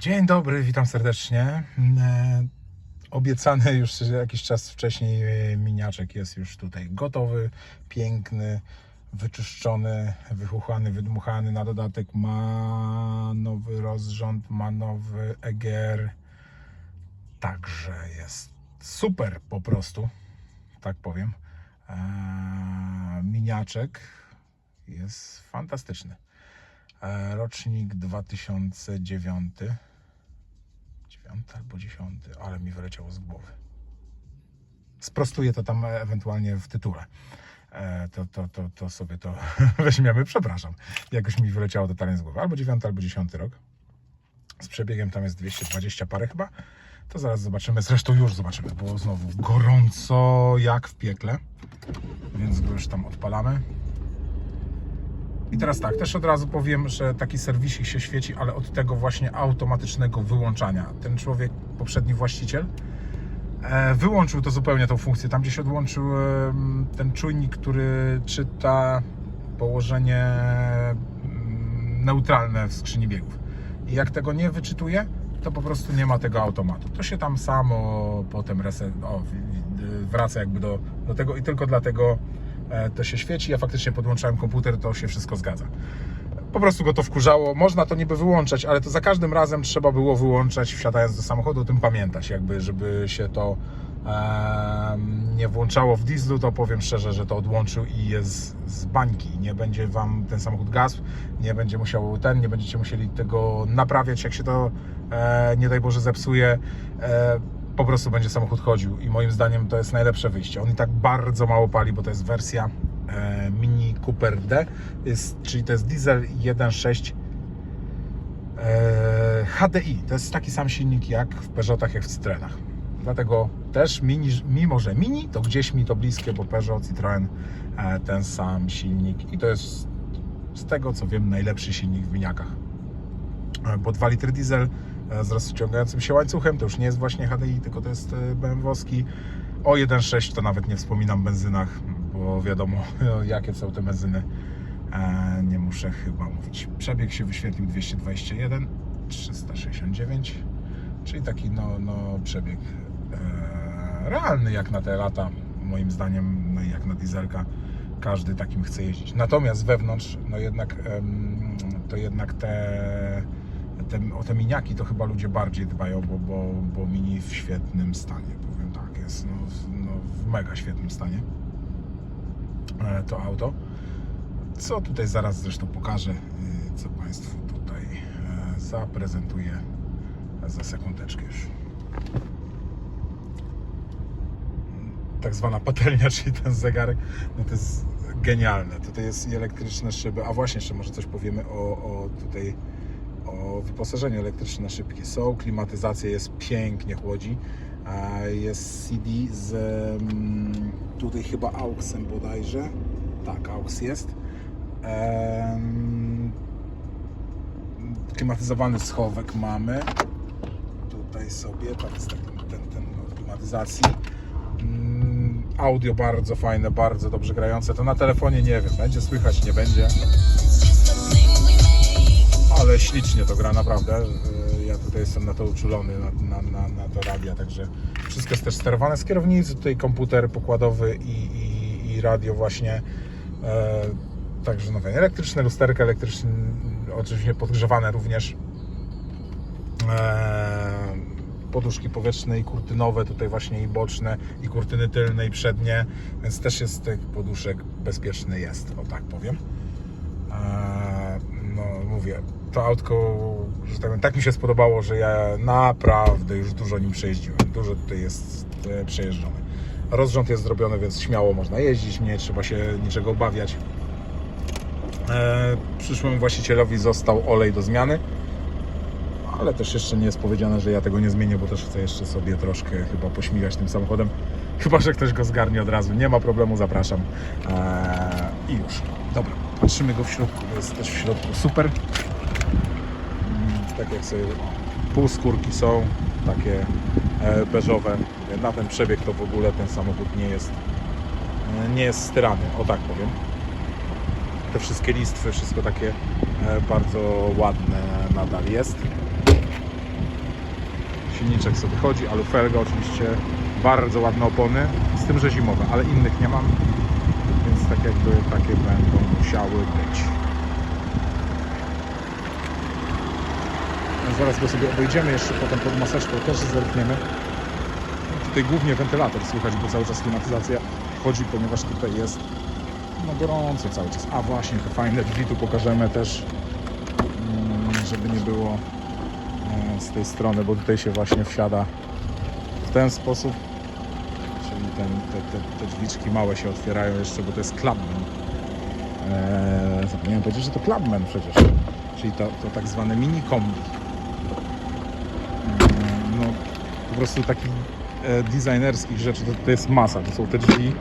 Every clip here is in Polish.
Dzień dobry, witam serdecznie. E, Obiecany już jakiś czas wcześniej e, miniaczek jest już tutaj gotowy, piękny, wyczyszczony, wychuchany, wydmuchany. Na dodatek ma nowy rozrząd, ma nowy EGR. Także jest super po prostu, tak powiem. E, Miniaczek jest fantastyczny. Rocznik 2009. 9 albo 10, ale mi wyleciało z głowy. Sprostuję to tam ewentualnie w tytule. E, To, to, to, to sobie to weźmiemy, przepraszam. Jakoś mi wyleciało totalnie z głowy. Albo 9, albo 10 rok. Z przebiegiem tam jest 220 parę chyba. To zaraz zobaczymy. Zresztą już zobaczymy. Było znowu gorąco jak w piekle. Więc go już tam odpalamy. I teraz tak, też od razu powiem, że taki serwisik się świeci, ale od tego właśnie automatycznego wyłączania. Ten człowiek, poprzedni właściciel, e, wyłączył to zupełnie tą funkcję. Tam gdzieś odłączył em, ten czujnik, który czyta położenie mm, neutralne w skrzyni biegów. I jak tego nie wyczytuje, to po prostu nie ma tego automatu. To się tam samo potem reset, o, wraca jakby do, do tego i tylko dlatego e, to się świeci. Ja faktycznie podłączałem komputer, to się wszystko zgadza. Po prostu go to wkurzało. Można to niby wyłączać, ale to za każdym razem trzeba było wyłączać, wsiadając do samochodu, o tym pamiętać, jakby, żeby się to nie włączało w dieslu, to powiem szczerze, że to odłączył i jest z bańki. Nie będzie Wam ten samochód gasł, nie będzie musiał ten, nie będziecie musieli tego naprawiać, jak się to e, nie daj Boże zepsuje. Po prostu będzie samochód chodził i moim zdaniem to jest najlepsze wyjście. On i tak bardzo mało pali, bo to jest wersja e, Mini Cooper D, jest, czyli to jest diesel 1.6 e, HDI. To jest taki sam silnik jak w Peugeotach, jak w Citroenach. Dlatego też, mini, mimo że mini, to gdzieś mi to bliskie, bo Peugeot, Citroen e, ten sam silnik i to jest z tego co wiem najlepszy silnik w miniakach. Bo 2 litry diesel z rozciągającym się łańcuchem, to już nie jest właśnie HDI, tylko to jest e, BMW-ski. O 1.6 to nawet nie wspominam benzynach, bo wiadomo jakie są te benzyny. E, Nie muszę chyba mówić. Przebieg się wyświetlił 221, 369, czyli taki no, no przebieg e, realny jak na te lata, moim zdaniem, no jak na dieselka. Każdy takim chce jeździć. Natomiast wewnątrz, no jednak to jednak te, te, o te miniaki to chyba ludzie bardziej dbają, bo, bo, bo mini w świetnym stanie, powiem tak, jest no, no, w mega świetnym stanie e, to auto. Co tutaj zaraz zresztą pokażę, y, co Państwu tutaj e, zaprezentuję za sekundeczkę już. Tak zwana patelnia, czyli ten zegarek, no to jest genialne. Tutaj jest i elektryczne szyby, a właśnie jeszcze może coś powiemy o, o tutaj o wyposażeniu elektryczne szybkie są, klimatyzacja jest pięknie chłodzi, jest CD z mm, tutaj chyba AUXem bodajże, tak AUX jest. Klimatyzowany schowek mamy. Tutaj sobie, tam jest ten, ten, ten od klimatyzacji. Mm, Audio bardzo fajne, bardzo dobrze grające. To na telefonie nie wiem, będzie słychać, nie będzie. Ale ślicznie to gra naprawdę. Yy, Ja tutaj jestem na to uczulony, na, na, na, na to radia, także wszystko jest też sterowane z kierownicy. Tutaj komputer pokładowy i, i, i radio właśnie. E, Także no, elektryczne lusterka, elektryczne, oczywiście podgrzewane również. E, poduszki powietrzne i kurtynowe, tutaj właśnie i boczne, i kurtyny tylne i przednie, więc też jest z tych poduszek bezpieczny jest, o tak powiem. E, no mówię, to autko, że tak, tak mi się spodobało, że ja naprawdę już dużo nim przejeździłem. Dużo tutaj jest e, przejeżdżone. Rozrząd jest zrobiony, więc śmiało można jeździć, nie trzeba się niczego obawiać. E, właścicielowi został olej do zmiany, ale też jeszcze nie jest powiedziane, że ja tego nie zmienię, bo też chcę jeszcze sobie troszkę chyba pośmigać tym samochodem. Chyba, że ktoś go zgarnie od razu. Nie ma problemu, zapraszam. E, I już. Dobra, patrzymy go w środku, jest też w środku super. Mm, Tak jak sobie półskórki są, takie e, beżowe. Na ten przebieg to w ogóle ten samochód nie jest e, nie jest styrany, o tak powiem te wszystkie listwy, wszystko takie e, bardzo ładne nadal jest. silniczek sobie chodzi, alufelga oczywiście, bardzo ładne opony, z tym, że zimowe, ale innych nie mam, jakby takie będą musiały być. No zaraz go sobie obejdziemy jeszcze potem pod maseczką, też zerkniemy. Tutaj głównie wentylator słychać, bo cały czas klimatyzacja chodzi, ponieważ tutaj jest no gorąco cały czas. A właśnie, te fajne drzwi tu pokażemy też, mm, żeby nie było e, z tej strony, bo tutaj się właśnie wsiada w ten sposób. Ten, te, te, te drzwiczki małe się otwierają jeszcze, bo to jest clubman. Eee, zapomniałem powiedzieć, że to clubman przecież. Czyli to, to tak zwane mini kombi. Mm, No, po prostu takich e, designerskich rzeczy to, to jest masa. To są te drzwi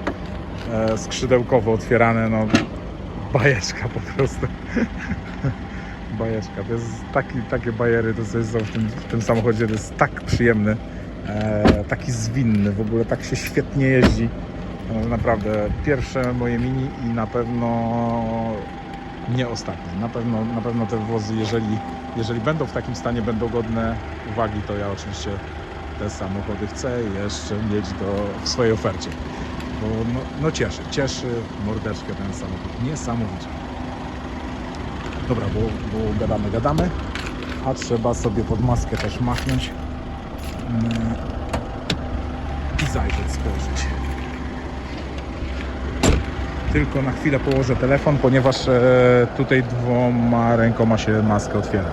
e, skrzydełkowo otwierane, no bajeczka po prostu. bajeczka. To jest taki, takie bajery, to co jest w tym, w tym samochodzie, to jest tak przyjemny, e, taki zwinny, w ogóle tak się świetnie jeździ. No, naprawdę pierwsze moje mini i na pewno nie ostatnie. Na pewno, na pewno te wozy, jeżeli, jeżeli będą w takim stanie, będą godne uwagi, to ja oczywiście te samochody chcę jeszcze mieć do, w swojej ofercie. Bo no, no cieszy, cieszy mordeczkę ten samochód. Niesamowicie. Dobra, bo, bo gadamy, gadamy, a trzeba sobie pod maskę też machnąć i zajrzeć, spojrzeć. Tylko na chwilę położę telefon, ponieważ e, tutaj dwoma rękoma się maskę otwiera.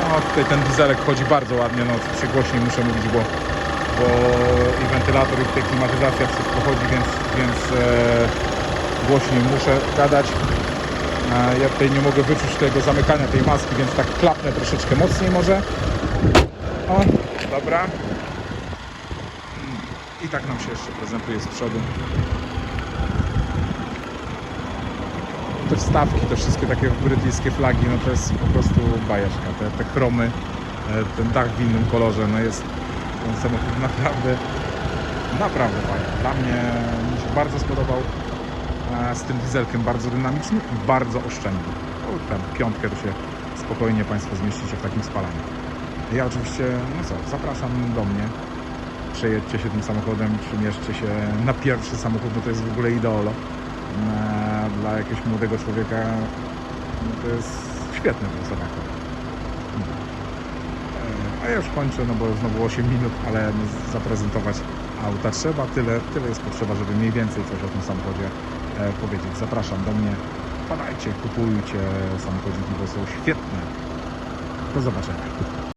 No, tutaj ten dieselek chodzi bardzo ładnie, no oczywiście głośniej muszę mówić, bo, bo i wentylator, i tutaj klimatyzacja wszystko chodzi, więc, więc e, głośniej muszę gadać. E, ja tutaj nie mogę wyczuć tego zamykania tej maski, więc tak klapnę troszeczkę mocniej może. O, dobra. I tak nam się jeszcze prezentuje z przodu. te wstawki, te wszystkie takie brytyjskie flagi, no to jest po prostu bajeczka. Te, te chromy, e, ten dach w innym kolorze, no jest ten samochód naprawdę, naprawdę fajny. Dla mnie mi się bardzo spodobał. E, Z tym dieselkiem bardzo dynamiczny i bardzo oszczędny. No, tam piątkę to się spokojnie Państwo zmieścicie w takim spalaniu. Ja oczywiście, no co, zapraszam do mnie. Przejedźcie się tym samochodem, przymierzcie się na pierwszy samochód, no to jest w ogóle ideolo na, dla jakiegoś młodego człowieka no to jest świetny ten samochód. Ja już kończę, no bo znowu 8 minut, ale no, zaprezentować auta trzeba. Tyle, tyle jest potrzeba, żeby mniej więcej coś o tym samochodzie e, powiedzieć. Zapraszam do mnie. Padajcie, kupujcie samochodziki, bo są świetne. Do zobaczenia.